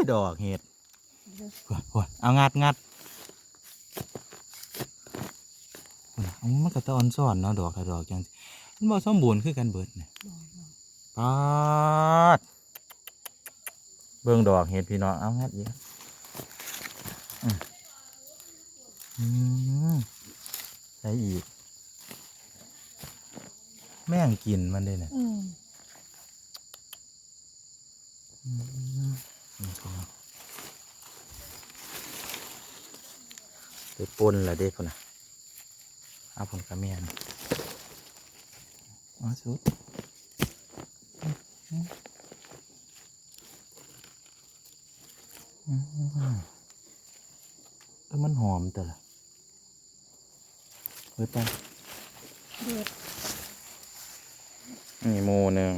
ยดอกเห็ดโอ้ยเอางัดงัดโอ้ยมันก็ตะออนซ่อนเนาะดอกกับดอกจังสิมันบ่สมบูรณ์คือกันเบิดเนี่ยปาดเบิ่งดอกเห็ดพี่น้องเอางัดอีกอืมอืมใส่อีก แม่งกินมันเลยเนี่ยอืม ไปปนละเด็กคนน่ะเอาผลกระเมียนเอาสุดอืมอืมแล้วมันหอมแต่ละเฮ้ยไปเดือดนี่โมหนึ่ง